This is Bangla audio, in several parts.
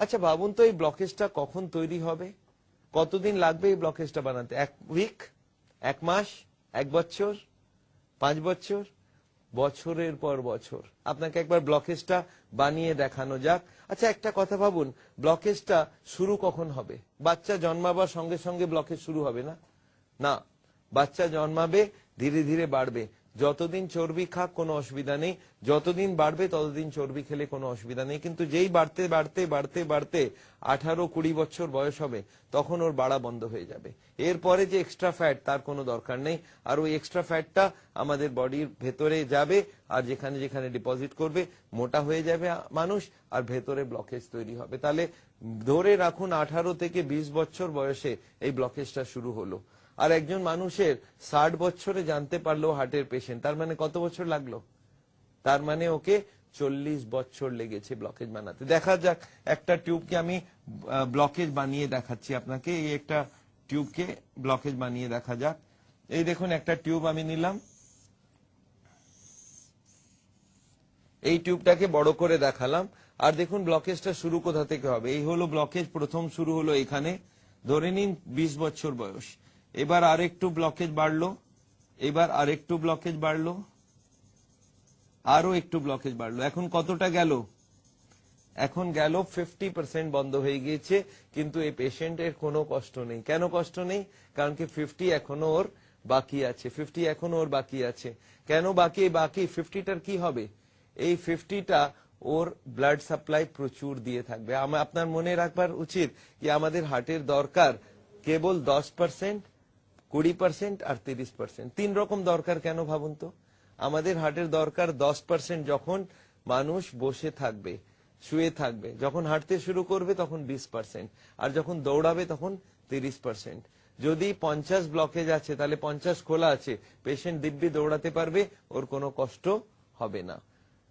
আচ্ছা ভাবুন তো এই ব্লকেজটা কখন তৈরি হবে? কতদিন লাগবে এই ব্লকেজটা বানাতে? এক উইক এক মাস? এক বছর? পাঁচ বছর? বছরের পর বছর। আপনাকে একবার ব্লকেজটা বানিয়ে দেখানো যাক। আচ্ছা একটা কথা ভাবুন, ব্লকেজটা শুরু কখন হবে? বাচ্চা জন্মাবার সঙ্গে সঙ্গে ব্লকেজ শুরু হবে না? না, বাচ্চা জন্মাবে, ধীরে ধীরে বাড়বে। যতদিন চর্বি খাক কোনো অসুবিধা নেই, যতদিন বাড়বে ততদিন চর্বি খেলে কোনো অসুবিধা নেই। কিন্তু যেই বাড়তে বাড়তে বাড়তে বাড়তে আঠারো কুড়ি বছর বয়স হবে, তখন ওর বাড়া বন্ধ হয়ে যাবে। এরপরে যে এক্সট্রা ফ্যাট তার কোনো দরকার নেই। আর ওই এক্সট্রা ফ্যাটটা আমাদের বডির ভেতরে যাবে আর যেখানে যেখানে ডিপোজিট করবে, মোটা হয়ে যাবে মানুষ আর ভেতরে ব্লকেজ তৈরি হবে। তাহলে ধরে রাখুন আঠারো থেকে বিশ বছর বয়সে এই ব্লকেজটা শুরু হলো। আর একজন মানুষের ষাট বছরে জানতে পারল হার্টের পেশেন্ট তার মানে কত বছর লাগল? তার মানে ওকে চল্লিশ বছর লেগেছে ব্লকেজ বানাতে। দেখা যাক, একটা টিউবকে আমি ব্লকেজ বানিয়ে দেখাচ্ছি আপনাকে। এই একটা টিউবকে ব্লকেজ বানিয়ে দেখা যাক। এই দেখুন, একটা টিউব আমি নিলাম। এই টিউবটাকে বড় করে দেখালাম। আর দেখুন ব্লকেজটা শুরু কোথা থেকে হবে? এই হলো ব্লকেজ প্রথম শুরু হলো এখানে। ধরে নিন, বিশ বছর বয়স। এবার আরেকটু ব্লকেজ বাড়লো, এবার আরেকটু ব্লকেজ বাড়লো আরও একটু ব্লকেজ বাড়লো। এখন কতটা গেল? এখন গেল ফিফটি পার্সেন্ট বন্ধ হয়ে গিয়েছে, কিন্তু এই পেশেন্টের কোনো কষ্ট নেই। কেন কষ্ট নেই? কারণ কি ফিফটি এখনও ওর বাকি আছে। ফিফটি এখনও ওর বাকি আছে। কেন বাকি? বাকি ফিফটিটার কি হবে? এই ফিফটিটা ওর ব্লাড সাপ্লাই প্রচুর দিয়ে থাকবে। আপনার মনে রাখবার উচিত যে আমাদের হার্টের দরকার কেবল দশ পার্সেন্ট কুড়ি পার্সেন্ট আর তিরিশ পার্সেন্ট তিন রকম দরকার কেন ভাবুন তো? আমাদের হার্টের দরকার দশ পার্সেন্ট যখন মানুষ বসে থাকবে, শুয়ে থাকবে, যখন হাঁটতে শুরু করবে তখন বিশ পার্সেন্ট আর যখন দৌড়াবে তখন তিরিশ পার্সেন্ট যদি পঞ্চাশ ব্লকেজ আছে, তাহলে পঞ্চাশ খোলা আছে পেশেন্ট দিব্যি দৌড়াতে পারবে, ওর কোনো কষ্ট হবে না।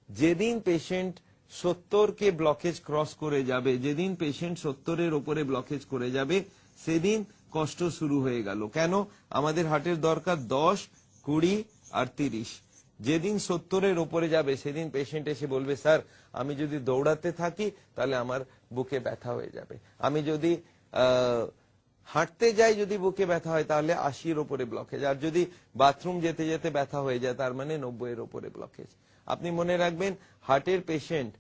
যেদিন পেশেন্ট সত্তর কে ব্লকেজ ক্রস করে যাবে, যেদিন পেশেন্ট সত্তরের ওপরে ব্লকেজ করে যাবে, সেদিন কষ্ট শুরু হয়ে গেল। কেন? আমাদের হার্টের দরকার দশ, কুড়ি আর তিরিশ। যেদিন সত্তরের ওপরে যাবে, সেদিন পেশেন্ট এসে বলবে, স্যার, আমি যদি দৌড়াতে থাকি, তাহলে আমার বুকে ব্যথা হয়ে যাবে। আমি যদি হাঁটতে যাই যদি বুকে ব্যথা হয়, তাহলে আশির ওপরে ব্লকেজ আর যদি বাথরুম যেতে যেতে ব্যথা হয়ে যায়, তার মানে নব্বই এর ওপরে ব্লকেজ আপনি মনে রাখবেন হার্টের পেশেন্ট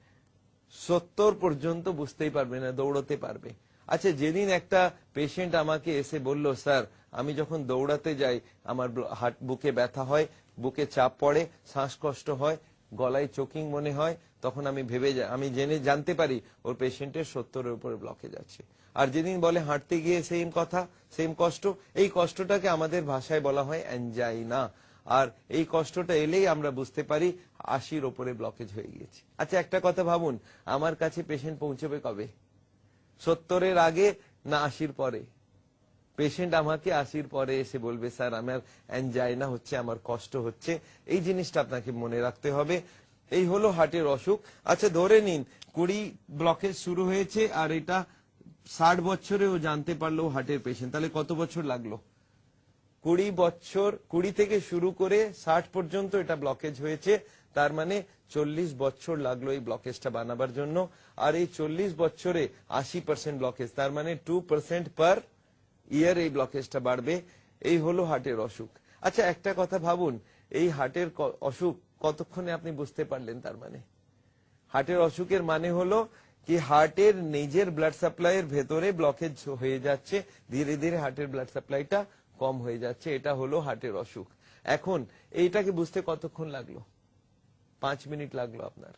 সত্তর পর্যন্ত বুঝতেই পারবে না, দৌড়তে পারবে। আচ্ছা যেদিন একটা পেশেন্ট আমাকে এসে বলল, স্যার, আমি যখন দৌড়াতে যাই, আমার হার্ট বুকে ব্যথা হয়, বুকে চাপ পড়ে, শ্বাসকষ্ট হয়, গলায় চোকিং মনে হয়, তখন আমি ভেবে আমি জেনে জানতে পারি, ওর পেশেন্টের সত্তরের উপরে ব্লকেজ আছে আর যেদিন বলে, হাঁটতে গিয়ে সেম কথা সেম কষ্ট, এই কষ্টটাকে আমাদের ভাষায় বলা হয় অ্যাঞ্জাইনা আর এই কষ্টটা এলেই আমরা বুঝতে পারি, আশির ওপরে ব্লকেজ হয়ে গিয়েছে। আচ্ছা একটা কথা ভাবুন, আমার কাছে পেশেন্ট পৌঁছবে কবে? সত্তরের আগে না আশির পরে। পেশেন্ট আমাকে আশির পরে এসে বলবে, স্যার, আমার অ্যানজাইনা হচ্ছে, আমার কষ্ট হচ্ছে। এই জিনিসটা আপনাকে মনে রাখতে হবে। এই হলো হার্টের অসুখ। আচ্ছা ধরে নিন, কুড়ি ব্লকেজ শুরু হয়েছে আর এটা ষাট বছরেও জানতে পারল হার্টের পেশেন্ট তাহলে কত বছর লাগল? কুড়ি বছর, কুড়ি থেকে শুরু করে ষাট পর্যন্ত এটা ব্লকেজ হয়েছে। তার মানে চল্লিশ বছর লাগল এই ব্লকেজটা বানাবার জন্য। আর এই চল্লিশ বছরে আশি পার্সেন্ট ব্লকেজ তার মানে টু পার্সেন্ট পার ইয়ার এই ব্লকেজটা বাড়বে। এই হলো হার্টের অসুখ। আচ্ছা একটা কথা ভাবুন, এই হার্টের অসুখ কতক্ষণে আপনি বুঝতে পারলেন তার মানে? হার্টের অসুখের মানে হলো কি হার্টের নিজের ব্লাড সাপ্লাইয়ের ভেতরে ব্লকেজ হয়ে যাচ্ছে, ধীরে ধীরে হার্টের ব্লাড সাপ্লাইটা কম হয়ে যাচ্ছে, এটা হলো হার্টের অসুখ। এখন, এইটাকে বুঝতে কতক্ষণ লাগল? পাঁচ মিনিট লাগল আপনার।